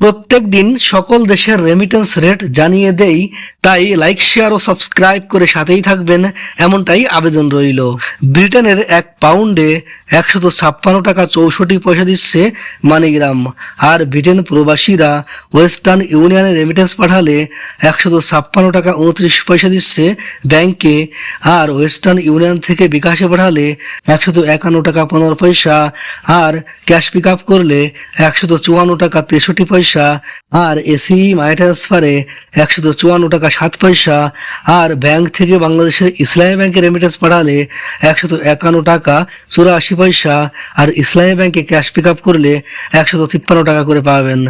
প্রত্যেক দিন সকল দেশের রেমিটেন্স রেট জানিয়ে দেই তাই লাইক শেয়ার ও সাবস্ক্রাইব করে সাথেই থাকবেন। এমনটাই আবেদন রইল। ব্রিটেনের এক পাউন্ডে একশত ছাপ্পান্ন টাকা চৌষট্টি পয়সা দিচ্ছে মানিগ্রাম। আর ব্রিটেন প্রবাসীরা ওয়েস্টার্ন ইউনিয়নে রেমিটেন্স পাঠালে একশত ছাপ্পান্ন টাকা উনত্রিশ পয়সা দিচ্ছে ব্যাংকে। আর ওয়েস্টার্ন ইউনিয়ন থেকে বিকাশে পাঠালে একশত একান্ন টাকা পনেরো পয়সা। আর ক্যাশ পিক আপ করলে একশত চুয়ান্ন টাকা তেষট্টি পয়সা। আর এসি মাই ট্রান্সফারে একশত চুয়ান্ন টাকা সাত পয়সা, আর ব্যাংক থেকে বাংলাদেশের ইসলামী ব্যাংকে রেমিটেন্স পাঠালে একশত একান্ন টাকা, চুরাশি পয়সা, আর ইসলামী ব্যাংকে ক্যাশ পিক আপ করলে একশত তিপ্পান্ন টাকা করে পাবেন।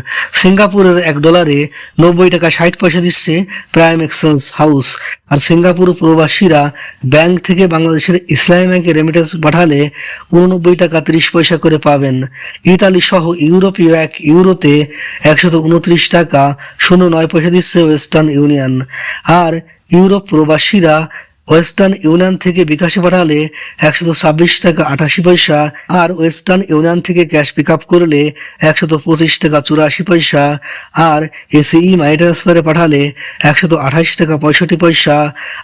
সিঙ্গাপুরের এক ডলারে নব্বই টাকা ষাট পয়সা দিচ্ছে প্রাইম এক্সচেঞ্জ হাউস আর সিঙ্গাপুর প্রবাসীরা ব্যাংক থেকে বাংলাদেশের ইসলামী ব্যাংকে রেমিটেন্স পাঠালে উননব্বই টাকা ত্রিশ পয়সা করে পাবেন। ইতালি সহ ইউরোপীয় এক ইউরোতে একশত উনত্রিশ টাকা শূন্য নয় পয়সা দিচ্ছে ওয়েস্টার্ন ইউনিয়ন। আর ইউরোপ প্রবাসীরা ওয়েস্টার্ন ইউনিয়ন থেকে বিকাশে পাঠালে একশত ছাব্বিশ টাকা আঠাশি পয়সা আর ওয়েস্টার্ন ইউনিয়ন থেকে ক্যাশ পিক আপ করলে একশত পঁচিশ টাকা চুরাশি পয়সা আর এসিই মানি ট্রান্সফারে পাঠালে একশত আঠাশ টাকা পঁয়ষট্টি পয়সা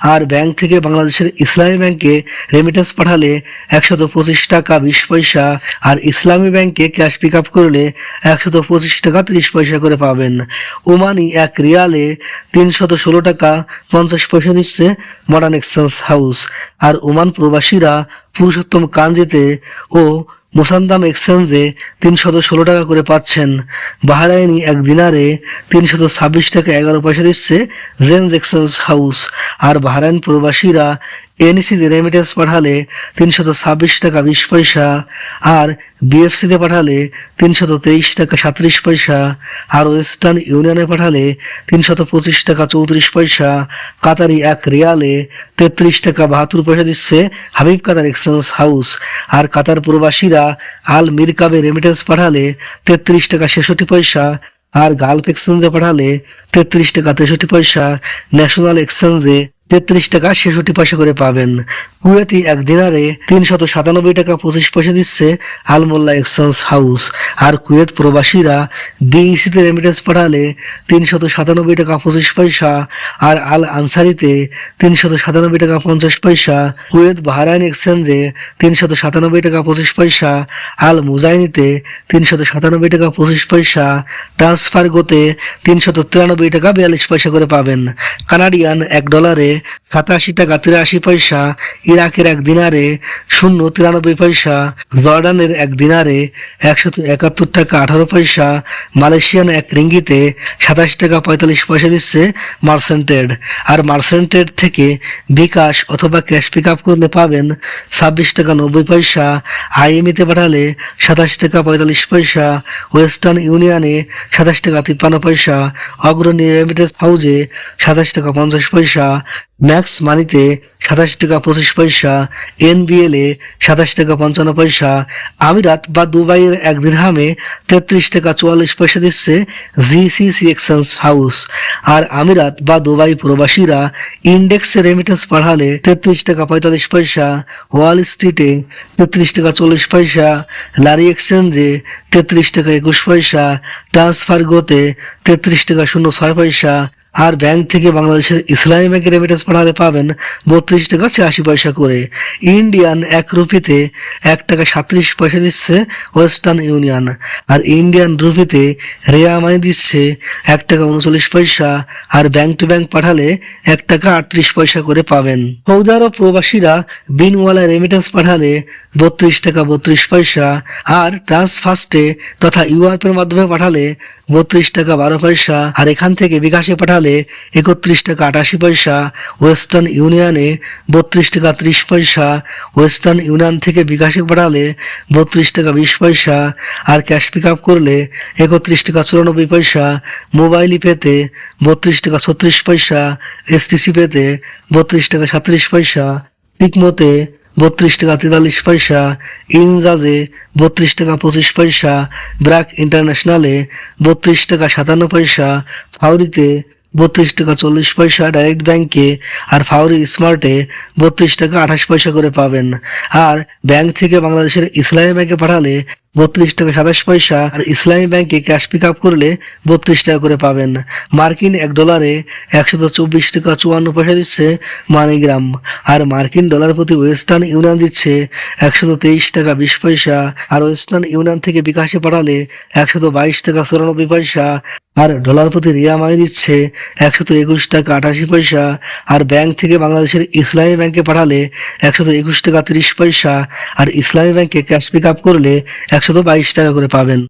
আর ব্যাংক থেকে বাংলাদেশের ইসলামী ব্যাংকে রেমিটেন্স পাঠালে একশত পঁচিশ টাকা বিশ পয়সা আর ইসলামী ব্যাংকে ক্যাশ পিক আপ করলে একশত পঁচিশ টাকা ত্রিশ পয়সা করে পাবেন। ওমানি এক রিয়ালে তিনশত ষোলো টাকা পঞ্চাশ পয়সা দিচ্ছে মডার্ন এক্সচেঞ্জ হাউস আর ওমান প্রবাসীরা পুরুষোত্তম কাঞ্জিতে ও মোসান্দাম এক্সচেঞ্জে তিনশত ষোলো টাকা করে পাচ্ছেন। বাহারাইনি এক দিনারে তিনশত ছাব্বিশ টাকা এগারো পয়সা দিচ্ছে জেন্স এক্সচেঞ্জ হাউস। আর বাহারাইন প্রবাসীরা এনসিতে রেমিটেন্স পাঠালে তিনশত ছাব্বিশ টাকা বিশ পয়সা, আর বিএফসিতে পাঠালে তিনশত তেইশ টাকা সাঁত্রিশ পয়সা, আর ওয়েস্টার্ন ইউনিয়নে পাঠালে তিনশত পঁচিশ টাকা চৌত্রিশ পয়সা, কাতারি এক রিয়ালে তেত্রিশ টাকা বাহাত্তর পয়সা দিচ্ছে হাবিব কাতার এক্সচেঞ্জ হাউস। আর কাতার প্রবাসীরা আল মিরকাবে রেমিটেন্স পাঠালে তেত্রিশ টাকা ছেষট্টি পয়সা, আর গালফ এক্সচেঞ্জে পাঠালে তেত্রিশ টাকা তেষট্টি পয়সা ন্যাশনাল এক্সচেঞ্জে তেত্রিশ টাকা ছেষট্টি পয়সা করে পাবেন। কুয়েতি এক দিনারে তিনশত সাতানব্বই টাকা পঁচিশ পয়সা দিচ্ছে আলমোল্লা এক্সচেঞ্জ হাউস। আর কুয়েত প্রবাসীরা বিইসিতে রেমিটেন্স পাঠালে তিনশত সাতানব্বই টাকা পঁচিশ পয়সা আর আল আনসারিতে তিনশত সাতানব্বই টাকা পঞ্চাশ পয়সা, কুয়েত বাহারাইন এক্সচেঞ্জে তিনশত সাতানব্বই টাকা পঁচিশ পয়সা, আল মুজাইনিতে তিনশত সাতানব্বই টাকা পঁচিশ পয়সা ট্রান্সফার গোতে তিনশত তিরানব্বই টাকা বিয়াল্লিশ পয়সা করে পাবেন। কানাডিয়ান এক ডলারে সাতাশি টাকা তিরাশি পয়সা, ইরাকের এক দিনারে শূন্য তিরানব্বই পয়সা, জর্ডানের এক দিনারে একশত একাত্তর টাকা আঠারো পয়সা, মালয়েশিয়ান এক রিঙ্গিতে সাতাশি টাকা পঁয়তাল্লিশ পয়সা দিচ্ছে মার্সেন্টেড। আর মার্সেন্টেড থেকে বিকাশ অথবা ক্যাশ পিক আপ করলে পাবেন ছাব্বিশ টাকা নব্বই পয়সা, আইএমইতে পাঠালে সাতাশ টাকা পঁয়তাল্লিশ পয়সা, ওয়েস্টার্ন ইউনিয়নে সাতাশ টাকা তিপ্পান্ন পয়সা, অগ্রণী রেমিটেন্স হাউজে সাতাশ টাকা পঞ্চাশ পয়সা ম্যাক্স মানিতে সাতাশ টাকা পঁচিশ পয়সা এনবিএল এ সাতাশ টাকা পঞ্চান্ন পয়সা, আমিরাত বা দুবাইয়ের এক দিরহামে তেত্রিশ টাকা চুয়াল্লিশ পয়সা দিচ্ছে জিসিসি এক্সচেঞ্জ হাউস আর আমিরাত বা দুবাই প্রবাসীরা ইন্ডেক্সে রেমিটেন্স পাঠালে তেত্রিশ টাকা পঁয়তাল্লিশ পয়সা ওয়াল স্ট্রিটে তেত্রিশ টাকা চল্লিশ পয়সা লারি এক্সচেঞ্জে তেত্রিশ টাকা একুশ পয়সা ট্রান্সফার গোতে তেত্রিশ টাকা শূন্য ছয় পয়সা আর ব্যাংক থেকে বাংলাদেশের ইসলামী ব্যাংকে রেমিটেন্স পাঠালে পাবেন বত্রিশ টাকা ছিয়াশি পয়সা করে। ইন্ডিয়ান এক রুপিতে এক টাকা সাতত্রিশ পয়সা দিচ্ছে ওয়েস্টার্ন ইউনিয়ন আর ইন্ডিয়ান রুপিতে রেয়ামাই দিচ্ছে এক টাকা উনচল্লিশ পয়সা আর ব্যাংক টু ব্যাংক পাঠালে এক টাকা আটত্রিশ পয়সা করে পাবেন। সৌদি আরব প্রবাসীরা বিনওয়ালা রেমিটেন্স পাঠালে বত্রিশ টাকা বত্রিশ পয়সা আর ট্রান্সফার্স্টে তথা ইউআরপের মাধ্যমে পাঠালে বত্রিশ টাকা বারো পয়সা, আর এখান থেকে বিকাশে পাঠালে একত্রিশ টাকা আটাশি পয়সা, ওয়েস্টার্ন ইউনিয়নে বত্রিশ টাকা ত্রিশ পয়সা, ওয়েস্টার্ন ইউনিয়ন থেকে বিকাশে পাঠালে বত্রিশ টাকা বিশ পয়সা, আর ক্যাশ পিক আপ করলে একত্রিশ টাকা চুরানব্বই পয়সা মোবাইল পেতে বত্রিশ টাকা ছত্রিশ পয়সা, এসটিসি পেতে বত্রিশ টাকা সাতত্রিশ পয়সা পিকমোতে বত্রিশ টাকা তেতাল্লিশ পয়সা। ইংরাজে বত্রিশ টাকা পঁচিশ পয়সা। ব্র্যাক ইন্টারন্যাশনালে বত্রিশ টাকা সাতান্ন পয়সা। ফাউরিতে বত্রিশ টাকা চল্লিশ পয়সা ডাইরেক্ট ব্যাংকে আর ফাউরি স্মার্টে বত্রিশ টাকা আঠাশ পয়সা করে পাবেন। আর ব্যাংক থেকে বাংলাদেশের ইসলামী ব্যাংকে পাঠালে বত্রিশ টাকা সাতাশ পয়সা আর ইসলামী ব্যাংকে ক্যাশ পিক আপ করলে বত্রিশ টাকা করে পাবেন। মার্কিন এক ডলারে একশত চব্বিশ টাকা চুয়ান্ন পয়সা দিচ্ছে মানিগ্রাম। আর মার্কিন ডলার প্রতি ওয়েস্টার্ন ইউনিয়ন দিচ্ছে একশত তেইশ টাকা বিশ পয়সা। আর ওয়েস্টার্ন ইউনিয়ন থেকে বিকাশে পাঠালে একশত বাইশ টাকা চুরানব্বই পয়সা। আর ডলার প্রতি রিয়া মানি দিচ্ছে একশত একুশ টাকা আঠাশি পয়সা, আর ব্যাংক থেকে বাংলাদেশের ইসলামী ব্যাংকে পাঠালে একশত একুশ টাকা তিরিশ পয়সা, আর ইসলামী ব্যাংকে ক্যাশ পিক আপ করলে একশত বাইশ টাকা করে পাবেন।